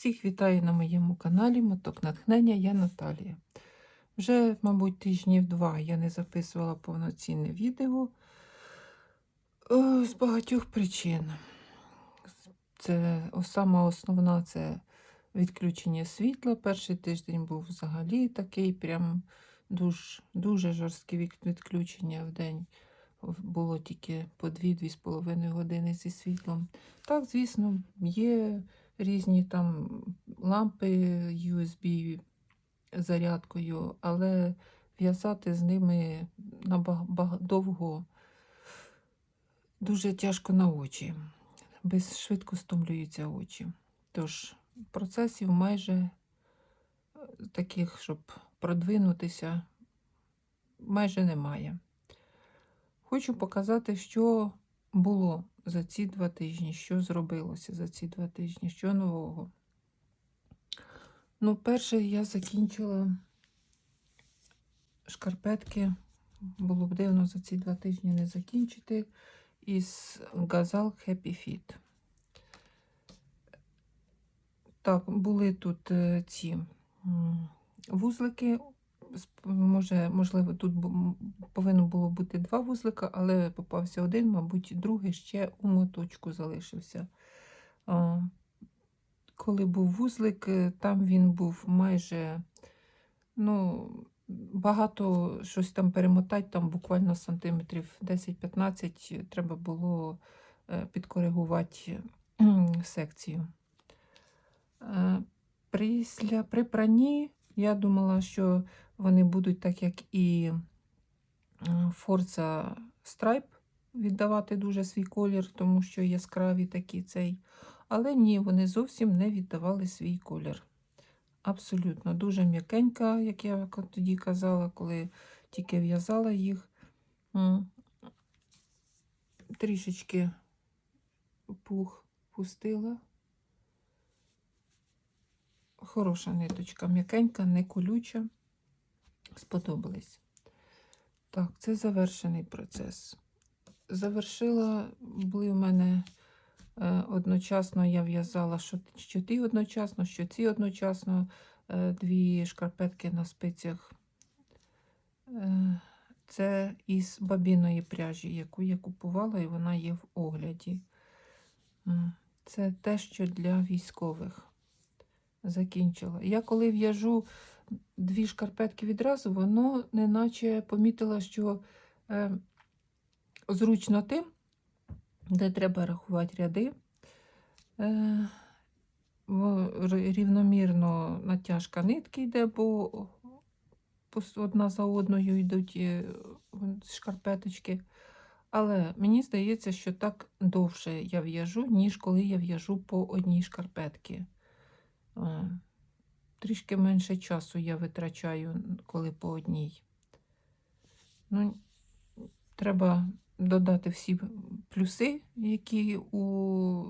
Всіх вітаю на моєму каналі Моток Натхнення, я Наталія. Вже, мабуть, тижнів два я не записувала повноцінне відео е, з багатьох причин. Це сама основна це відключення світла. Перший тиждень був взагалі такий, прям дуже, дуже жорстке відключення в день. Було тільки по 2-2,5 години зі світлом. Так, звісно, є різні там лампи USB зарядкою, але в'язати з ними довго дуже тяжко на очі. Без швидко стомлюються очі. Тож процесів майже е, таких, щоб продвинутися, майже немає. Хочу показати, що було за ці два тижні, що зробилося за ці два тижні, що нового. Ну, перше, я закінчила шкарпетки. Було б дивно за ці два тижні не закінчити. Із Gazal Happy Fit. Так, були тут е, ці вузлики. Може, можливо, тут повинно було бути два вузлика, але попався один, мабуть, другий ще у моточку залишився. Коли був вузлик, е, там він був майже, ну, багато щось там перемотати, там буквально сантиметрів 10-15 треба було е, підкоригувати секцію. Е, Після при пранні я думала, що вони будуть так, як і Forza Stripe віддавати дуже свій колір, тому що яскраві такі цей. Але ні, вони зовсім не віддавали свій колір. Абсолютно, дуже м'якенька, як я тоді казала, коли тільки в'язала їх. Трішечки пух пустила. Хороша ниточка, м'якенька, не колюча. Сподобались. Так, це завершений процес. Завершила, були в мене е, одночасно, я в'язала що, що ті одночасно, що ці одночасно, е, дві шкарпетки на спицях. Е, це із бабіної пряжі, яку я купувала, і вона є в огляді. Це те, що для військових закінчила. Я коли в'яжу дві шкарпетки відразу, воно неначе помітила, що е, зручно тим, де треба рахувати ряди. Е, рівномірно натяжка нитки йде, бо одна за одною йдуть е, шкарпеточки. Але мені здається, що так довше я в'яжу, ніж коли я в'яжу по одній шкарпетці. Трішки менше часу я витрачаю, коли по одній. Ну, треба додати всі плюси, які у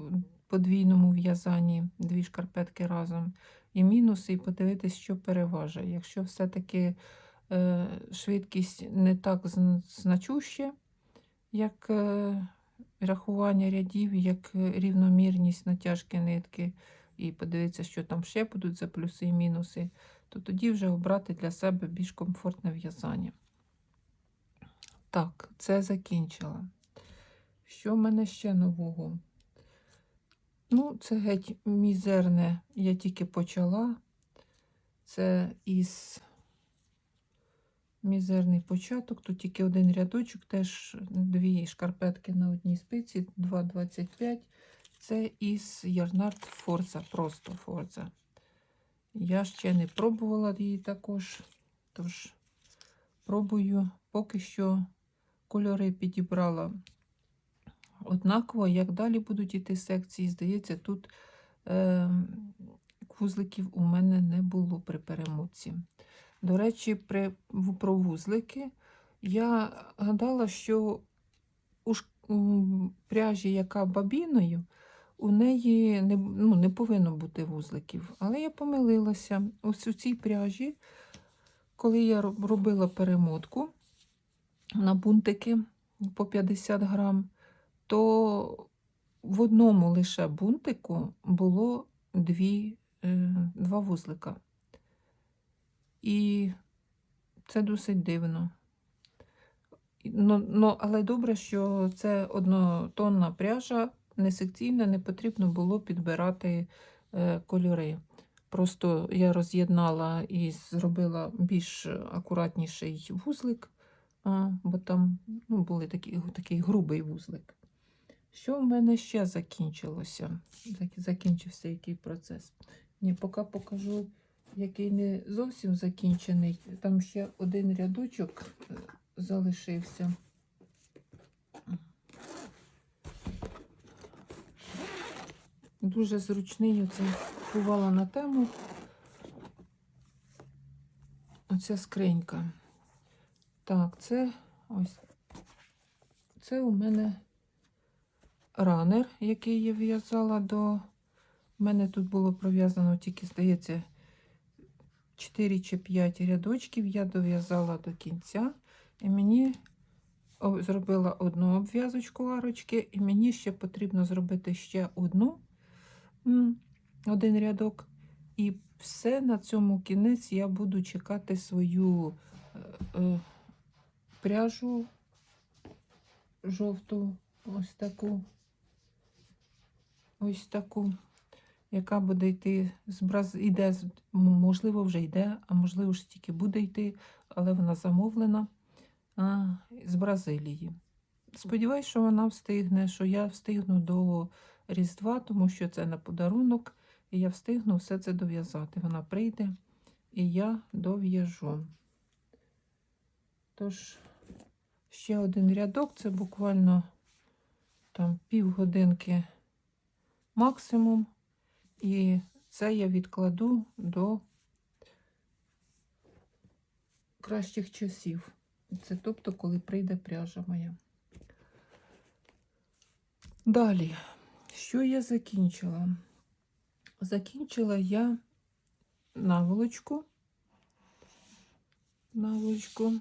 подвійному в'язанні дві шкарпетки разом, і мінуси, і подивитись, що переважає. Якщо все-таки е, швидкість не так значуща, як е, рахування рядів, як е, рівномірність натяжки нитки, і подивитися, що там ще будуть за плюси і мінуси, то тоді вже обрати для себе більш комфортне в'язання. Так, це закінчила. Що в мене ще нового? Ну, це геть мізерне, я тільки почала. Це із мізерний початок. Тут тільки один рядочок, теж дві шкарпетки на одній спиці, 2,25. Це із Ярнард Форза, просто Форза. Я ще не пробувала її також, тож пробую. Поки що кольори підібрала однаково. Як далі будуть іти секції, здається, тут е, вузликів у мене не було при перемотці. До речі, при, про вузлики я гадала, що у пряжі, яка бабіною, у неї не, ну, не повинно бути вузликів. Але я помилилася. Ось у цій пряжі, коли я робила перемотку на бунтики по 50 грам, то в одному лише бунтику було дві е, два вузлика. І це досить дивно. Ну, ну, але добре, що це однотонна пряжа, не секційна, не потрібно було підбирати е, кольори. Просто я роз'єднала і зробила більш акуратніший вузлик, бо там ну, був такий, такий грубий вузлик. Що в мене ще закінчилося? Закінчився який процес? Ні, поки покажу, який не зовсім закінчений. Там ще один рядочок е, залишився. Дуже зручний оце купувала на тему. Оця скринька. Так, це ось. Це у мене ранер, який я в'язала до. У мене тут було пров'язано тільки, здається, 4 чи 5 рядочків. Я дов'язала до кінця. І мені зробила одну обв'язочку арочки, і мені ще потрібно зробити ще одну, один рядок. І все на цьому кінець я буду чекати свою е, е, пряжу жовту, ось таку, ось таку, яка буде йти з Браз... іде, можливо, вже йде, а можливо, ж тільки буде йти, але вона замовлена а, з Бразилії. Сподіваюсь, що вона встигне, що я встигну до Різдва, тому що це на подарунок, і я встигну все це дов'язати. Вона прийде, і я дов'яжу. Тож, ще один рядок, це буквально там півгодинки максимум. І це я відкладу до кращих часів. Це тобто, коли прийде пряжа моя. Далі, що я закінчила? Закінчила я наволочку. Наволочку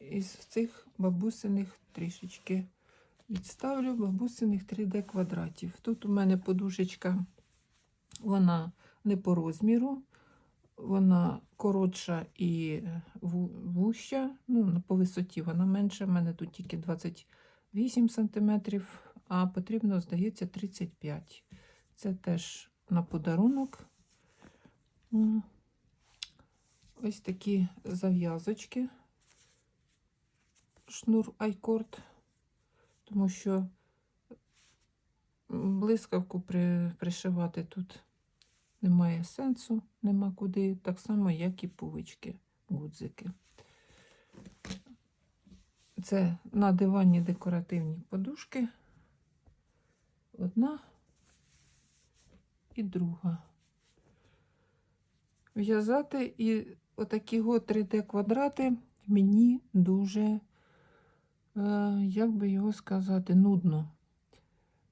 із цих бабусиних трішечки відставлю бабусиних 3D квадратів. Тут у мене подушечка, вона не по розміру, вона коротша і вуща. Ну, по висоті вона менша. У мене тут тільки 28 см, а потрібно, здається, 35 Це теж на подарунок. Ось такі зав'язочки. Шнур айкорд, тому що блискавку при, пришивати тут немає сенсу, нема куди, так само, як і пувички, гудзики. Це на дивані декоративні подушки. Одна і друга. В'язати і отакі 3D квадрати мені дуже, е, як би його сказати, нудно.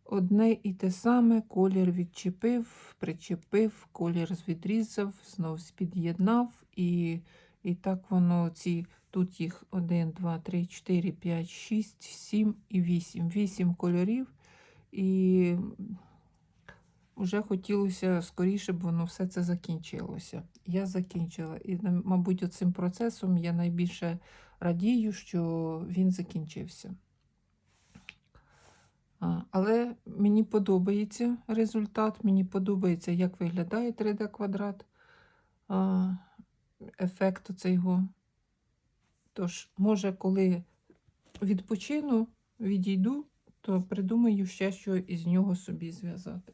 Одне і те саме, колір відчепив, причепив, колір відрізав, знов під'єднав, і, і так воно ці, тут їх 1, 2, 3, 4, 5, 6, 7 і 8. 8 кольорів. І вже хотілося скоріше, б воно все це закінчилося. Я закінчила. І, мабуть, цим процесом я найбільше радію, що він закінчився. Але мені подобається результат, мені подобається, як виглядає 3D квадрат, ефект цього. Тож, може, коли відпочину, відійду, то придумаю ще що із нього собі зв'язати.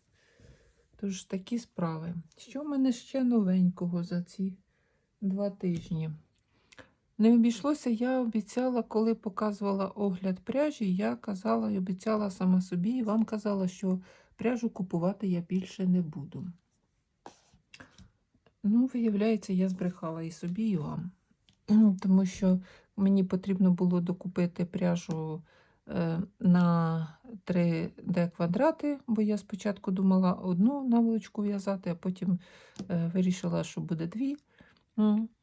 Тож такі справи. Що в мене ще новенького за ці два тижні? Не обійшлося, я обіцяла, коли показувала огляд пряжі, я казала і обіцяла сама собі, і вам казала, що пряжу купувати я більше не буду. Ну, виявляється, я збрехала і собі, і вам. Тому що мені потрібно було докупити пряжу на 3D квадрати, бо я спочатку думала одну наволочку в'язати, а потім е, вирішила, що буде дві.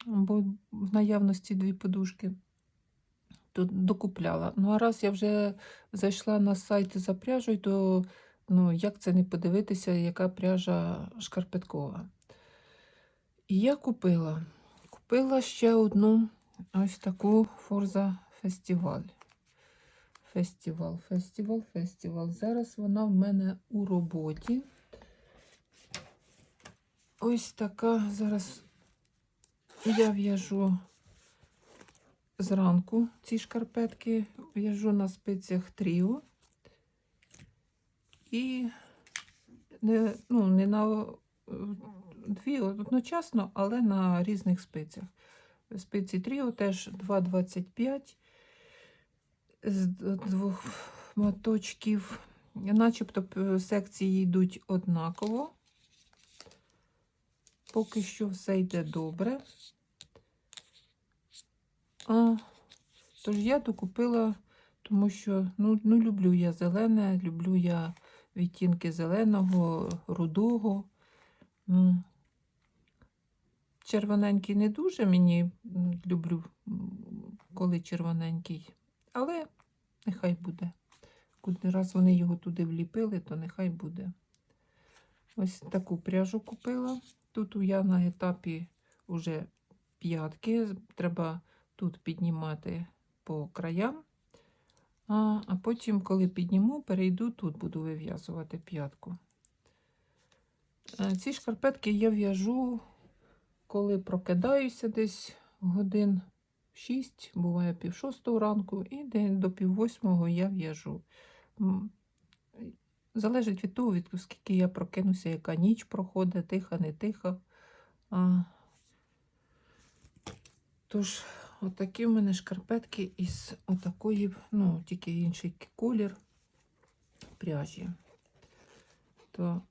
Бо в наявності дві подушки. То докупляла. Ну, а раз я вже зайшла на сайт за пряжею, то ну, як це не подивитися, яка пряжа шкарпеткова. І я купила. Купила ще одну ось таку Форза Фестиваль. Фестивал, фестивал, фестивал. Зараз вона в мене у роботі. Ось така. Зараз я в'яжу зранку ці шкарпетки, в'яжу на спицях тріо. І не, ну, не на е, дві одночасно, але на різних спицях. Спиці тріо теж 2,25 з двох моточків. Начебто секції йдуть однаково. Поки що все йде добре. А, тож я докупила, тому що ну, ну, люблю я зелене, люблю я відтінки зеленого, рудого. Червоненький не дуже мені люблю, коли червоненький, але нехай буде. Куди раз вони його туди вліпили, то нехай буде. Ось таку пряжу купила. Тут я на етапі вже п'ятки. Треба тут піднімати по краям. А, а потім, коли підніму, перейду, тут буду вив'язувати п'ятку. Е, Ці шкарпетки я в'яжу, коли прокидаюся десь годин 6, буває пів шостого ранку, і до пів восьмого я в'яжу. Залежить від того, від скільки я прокинуся, яка ніч проходить, тиха, не тиха. А, тож, отакі в мене шкарпетки із отакої, ну, тільки інший колір пряжі. То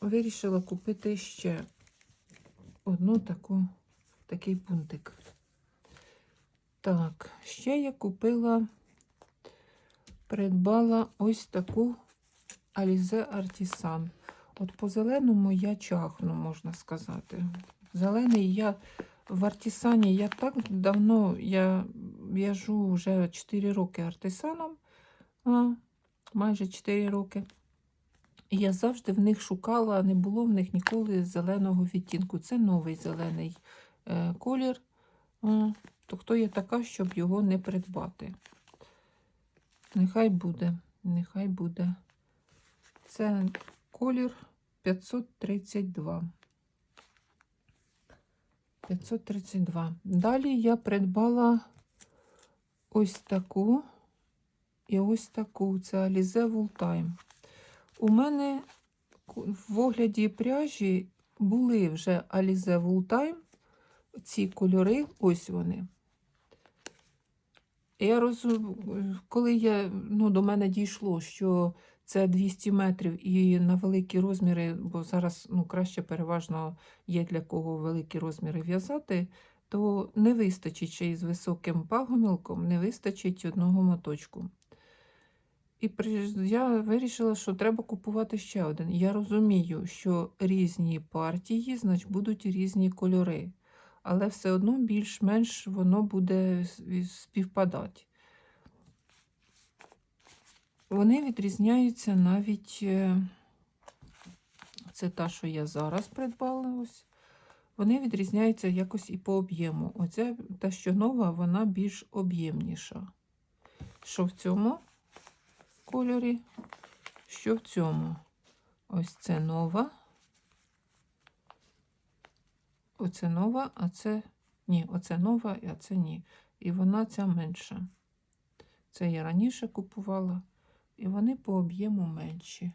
вирішила купити ще одну таку, такий пунктик. Так, ще я купила, придбала ось таку Alize Artisan. От по зеленому я чахну, можна сказати. Зелений я в Артисані я так давно я в'яжу вже 4 роки артисаном, а, майже 4 роки. І я завжди в них шукала, не було в них ніколи зеленого відтінку. Це новий зелений е, колір. То хто я така, щоб його не придбати? Нехай буде, нехай буде. Це колір 532. 532. Далі я придбала ось таку і ось таку. Це Alize Wooltime. У мене в огляді пряжі були вже Alize Wooltime. Ці кольори, ось вони. Я розум... Коли я, ну, до мене дійшло, що це 200 метрів і на великі розміри, бо зараз ну, краще переважно є для кого великі розміри в'язати, то не вистачить ще із високим пагомілком, не вистачить одного моточку. І я вирішила, що треба купувати ще один. Я розумію, що різні партії, значить, будуть різні кольори. Але все одно більш-менш воно буде співпадати. Вони відрізняються навіть, е, це та, що я зараз придбала. Ось. Вони відрізняються якось і по об'єму. Оця та, що нова, вона більш об'ємніша. Що в цьому кольорі, що в цьому. Ось це нова. Оце нова, а це ні, оце нова, а це ні. І вона ця менша. Це я раніше купувала, і вони по об'єму менші.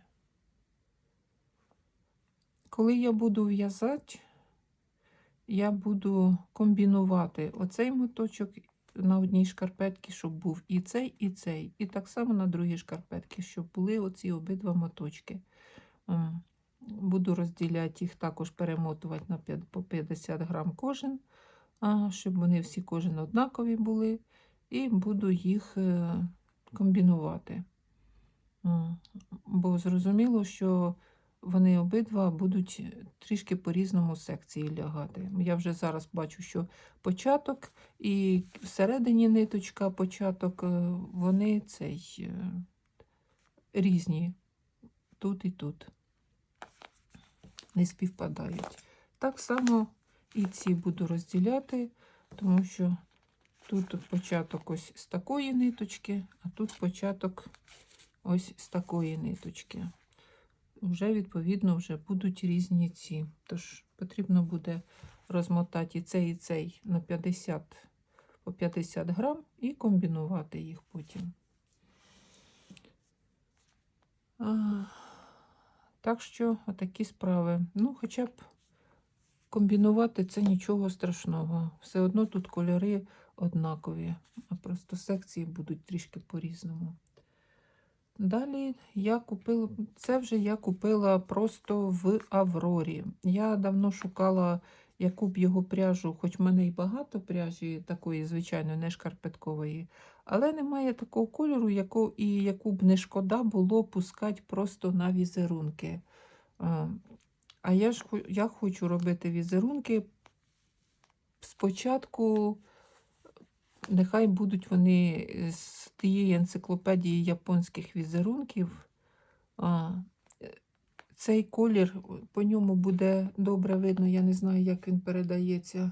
Коли я буду в'язати, я буду комбінувати оцей моточок на одній шкарпетці, щоб був і цей, і цей. І так само на другій шкарпетці, щоб були оці обидва моточки. Буду розділяти їх, також перемотувати на п'ят- по 50 грам кожен, щоб вони всі кожен однакові були. І буду їх е, комбінувати. Бо зрозуміло, що вони обидва будуть трішки по-різному секції лягати. Я вже зараз бачу, що початок і всередині ниточка, початок, е, вони цей е, різні тут і тут. Не співпадають. Так само І ці буду розділяти, тому що тут початок ось з такої ниточки, а тут початок ось з такої ниточки. Вже, відповідно, вже будуть різні ці. Тож потрібно буде розмотати і цей, і цей на 50 по 50 грам і комбінувати їх потім. Так що, отакі справи. Ну, хоча б комбінувати це нічого страшного. Все одно тут кольори однакові, а просто секції будуть трішки по-різному. Далі я купила, це вже я купила просто в Аврорі. Я давно шукала, яку б його пряжу, хоч в мене і багато пряжі такої, звичайно, не шкарпеткової, але немає такого кольору, яку, і яку б не шкода було пускати просто на візерунки. А, а я ж я хочу робити візерунки спочатку. Нехай будуть вони з тієї енциклопедії японських візерунків. Е, цей колір, по ньому буде добре видно, я не знаю, як він передається.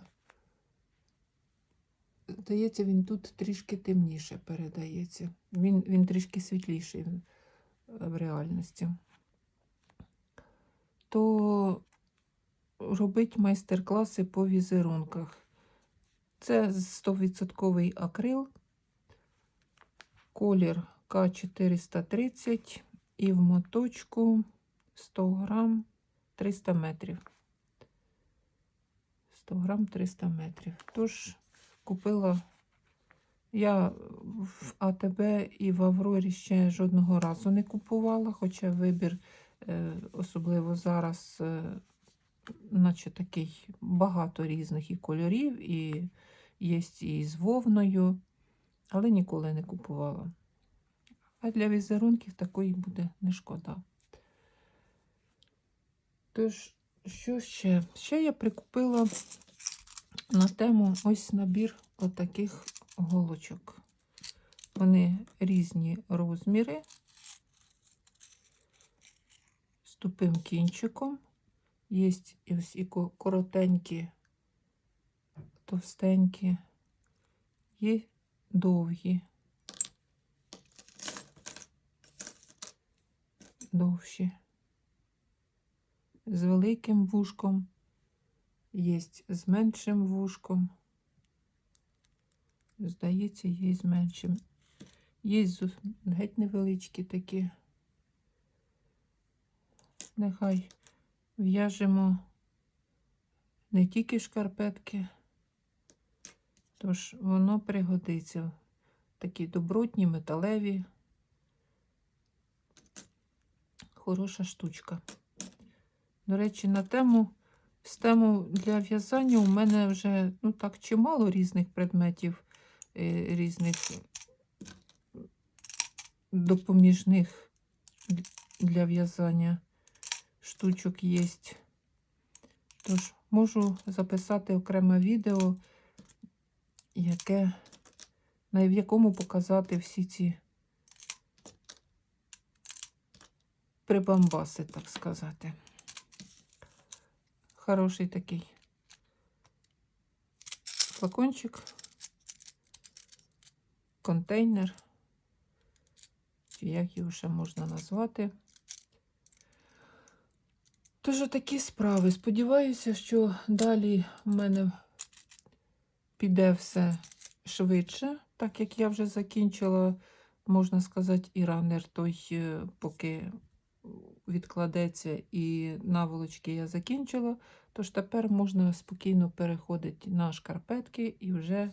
Здається, він тут трішки темніше передається. Він, він трішки світліший в, в реальності. То робить майстер-класи по візерунках. Це 100% акрил, колір К430 і в моточку 100 грам 300 метрів. 100 грам 300 метрів. Тож купила я в АТБ і в Аврорі ще жодного разу не купувала, хоча вибір, е, особливо зараз, е, наче такий багато різних і кольорів, і є і з вовною, але ніколи не купувала. А для візерунків такої буде не шкода. Тож, що ще? Ще я прикупила на тему ось набір отаких голочок. Вони різні розміри з тупим кінчиком. Є і ось і коротенькі, товстенькі, є довгі, довші, з великим вушком, є з меншим вушком. Здається, є з меншим. Є геть невеличкі такі. Нехай в'яжемо не тільки шкарпетки, тож воно пригодиться. Такі добротні, металеві. Хороша штучка. До речі, на тему, з тему для в'язання у мене вже ну так чимало різних предметів, різних допоміжних для в'язання штучок є. Тож можу записати окреме відео, яке, на якому показати всі ці прибамбаси, так сказати. Хороший такий флакончик, контейнер, чи як його ще можна назвати. Тож такі справи. Сподіваюся, що далі в мене піде все швидше, так як я вже закінчила, можна сказати, і ранер той, е, поки відкладеться, і наволочки я закінчила. Тож тепер можна спокійно переходити на шкарпетки і вже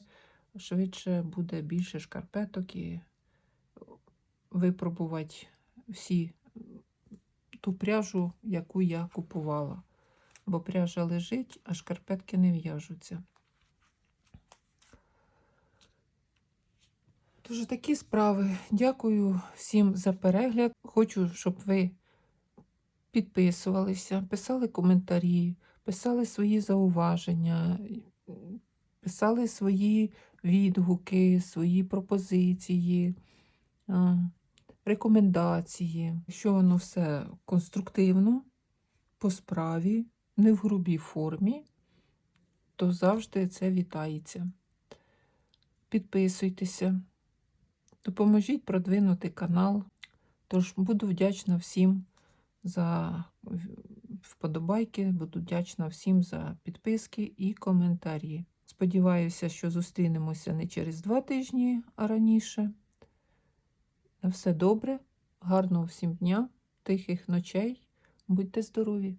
швидше буде більше шкарпеток і випробувати всі ту пряжу, яку я купувала. Бо пряжа лежить, а шкарпетки не в'яжуться. Тож такі справи. Дякую всім за перегляд. Хочу, щоб ви підписувалися, писали коментарі, писали свої зауваження, писали свої відгуки, свої пропозиції, рекомендації, що воно все конструктивно, по справі, не в грубій формі. то завжди це вітається. Підписуйтеся, допоможіть продвинути канал. Тож буду вдячна всім за вподобайки, буду вдячна всім за підписки і коментарі. Сподіваюся, що зустрінемося не через два тижні, а раніше. На все добре, гарного всім дня, тихих ночей. Будьте здорові!